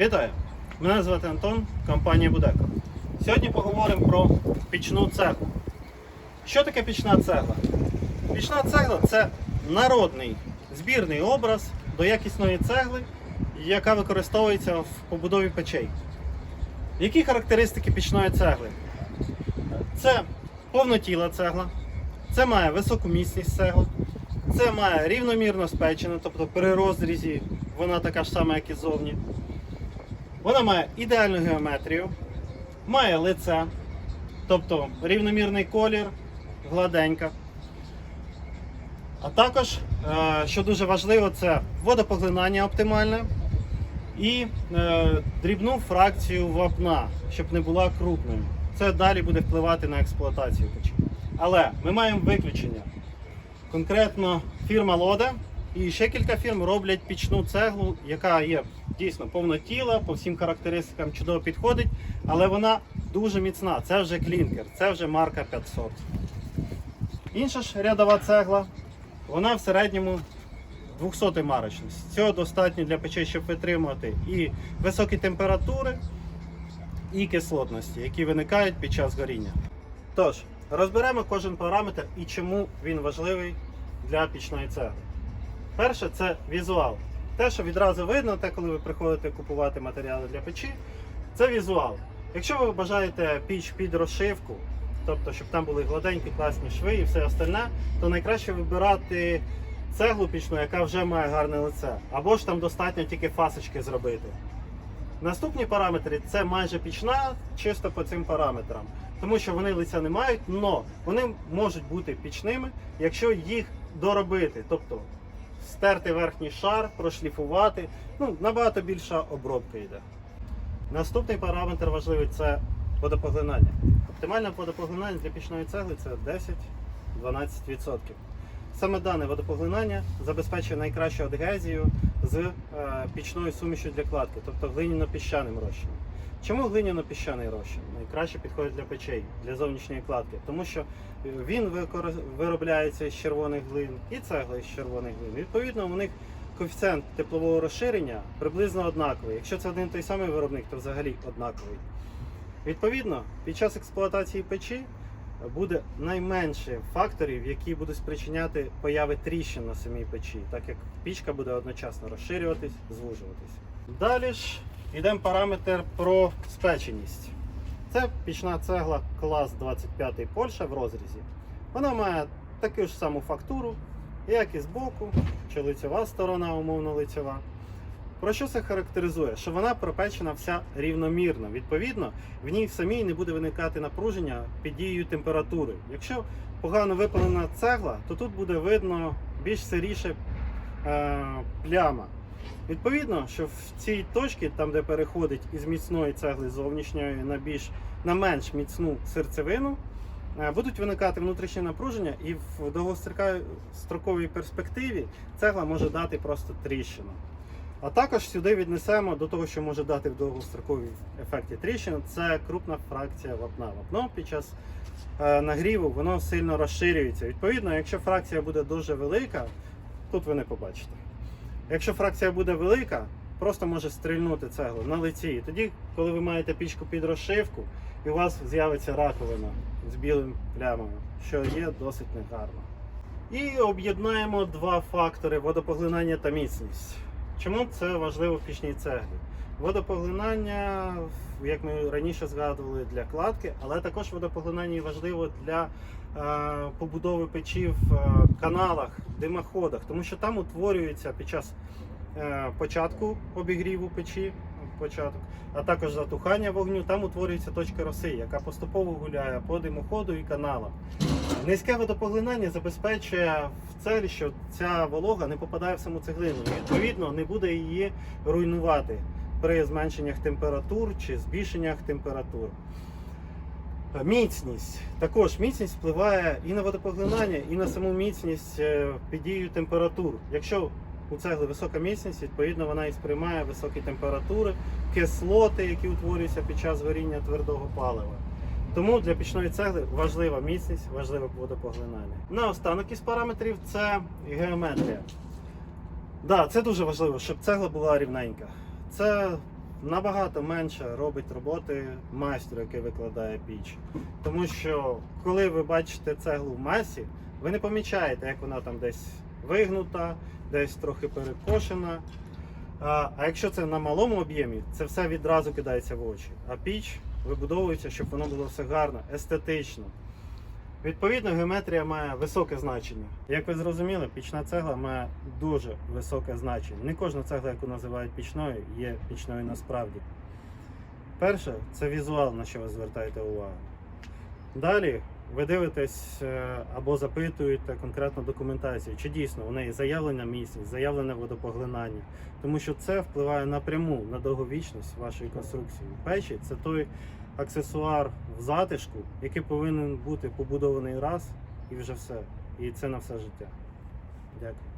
Вітаю! Мене звати Антон, компанія Будеко. Сьогодні поговоримо про пічну цеглу. Що таке пічна цегла? Пічна цегла це народний збірний образ до якісної цегли, яка використовується в побудові печей. Які характеристики пічної цегли? Це повнотіла цегла, це має високу міцність цегла, це має рівномірно спечену, тобто при розрізі вона така ж сама, як і зовні. Вона має ідеальну геометрію, має лице, тобто рівномірний колір, гладенька. А також, е, що дуже важливо, це водопоглинання оптимальне і е, дрібну фракцію вапна, щоб не була крупною. Це далі буде впливати на експлуатацію печі. Але ми маємо виключення. Конкретно фірма Лоде і ще кілька фірм роблять пічну цеглу, яка є дійсно повнотіла, по всім характеристикам чудово підходить, але вона дуже міцна. Це вже клінкер, це вже марка 500. Інша ж рядова цегла, вона в середньому 200 марочності. Цього достатньо для печей, щоб витримувати і високі температури, і кислотності, які виникають під час горіння. Тож, розберемо кожен параметр і чому він важливий для пічної цегли. Перше це візуал. Те, що відразу видно, те, коли ви приходите купувати матеріали для печі, це візуал. Якщо ви бажаєте піч під розшивку, тобто, щоб там були гладенькі, класні шви і все остальне, то найкраще вибирати цеглу пічну, яка вже має гарне лице. Або ж там достатньо тільки фасочки зробити. Наступні параметри це майже пічна, чисто по цим параметрам. Тому що вони лиця не мають, але вони можуть бути пічними, якщо їх доробити. Тобто стерти верхній шар, прошліфувати. Ну, набагато більша обробка йде. Наступний параметр важливий це водопоглинання. Оптимальне водопоглинання для пічної цегли це 10-12%. Саме дане водопоглинання забезпечує найкращу адгезію з е, пічною сумішю для кладки, тобто глиняно-піщаним розчином. Чому глиняно-піщаний розчин найкраще підходить для печей, для зовнішньої кладки? Тому що він викор- виробляється з червоних глин і цегла з червоних глин. Відповідно, у них коефіцієнт теплового розширення приблизно однаковий. Якщо це один той самий виробник, то взагалі однаковий. Відповідно, під час експлуатації печі буде найменше факторів, які будуть спричиняти появи тріщин на самій печі, так як пічка буде одночасно розширюватись, звужуватись. Далі ж йдемо параметр про спеченість. Це пічна цегла клас 25 Польща в розрізі. Вона має таку ж саму фактуру, як і збоку, чи лицьова сторона, умовно лицьова. Про що це характеризує? Що вона пропечена вся рівномірно. Відповідно, в ній самій не буде виникати напруження під дією температури. Якщо погано випалена цегла, то тут буде видно більш сиріше е, пляма. Відповідно, що в цій точці, там де переходить із міцної цегли зовнішньої на більш на менш міцну серцевину, е, будуть виникати внутрішні напруження, і в довгостроковій перспективі цегла може дати просто тріщину. А також сюди віднесемо до того, що може дати в довгостроковій ефекті тріщин, це крупна фракція вапна. Вапно під час е, нагріву воно сильно розширюється. Відповідно, якщо фракція буде дуже велика, тут ви не побачите. Якщо фракція буде велика, просто може стрільнути цеглу на лиці. І тоді, коли ви маєте пічку під розшивку, і у вас з'явиться раковина з білим плямами, що є досить негарно. І об'єднаємо два фактори водопоглинання та міцність. Чому це важливо в пічній цеглі? Водопоглинання, як ми раніше згадували, для кладки, але також водопоглинання важливо для е, побудови печі в е, каналах, димоходах, тому що там утворюється під час е, початку обігріву печі, початок, а також затухання вогню, там утворюється точка роси, яка поступово гуляє по димоходу і каналам. Низьке водопоглинання забезпечує в целі, що ця волога не попадає в саму цеглину. І, відповідно, не буде її руйнувати при зменшеннях температур чи збільшеннях температур. Міцність. Також міцність впливає і на водопоглинання, і на саму міцність е, під дією температур. Якщо у цегли висока міцність, відповідно вона і сприймає високі температури, кислоти, які утворюються під час горіння твердого палива. Тому для пічної цегли важлива міцність, важливе водопоглинання. Наостанок із параметрів це геометрія. Да, це дуже важливо, щоб цегла була рівненька. Це набагато менше робить роботи майстер, який викладає піч. Тому що коли ви бачите цеглу в масі, ви не помічаєте, як вона там десь вигнута, десь трохи перекошена. А, а якщо це на малому об'ємі, це все відразу кидається в очі. А піч вибудовується, щоб воно було все гарно, естетично. Відповідно, геометрія має високе значення. Як ви зрозуміли, пічна цегла має дуже високе значення. Не кожна цегла, яку називають пічною, є пічною насправді. Перше це візуал, на що ви звертаєте увагу. Далі ви дивитесь е, або запитуєте конкретну документацію, чи дійсно у неї заявлена міцність, заявлене водопоглинання, тому що це впливає напряму на довговічність вашої конструкції. Печі це той аксесуар в затишку, який повинен бути побудований раз і вже все. І це на все життя. Дякую.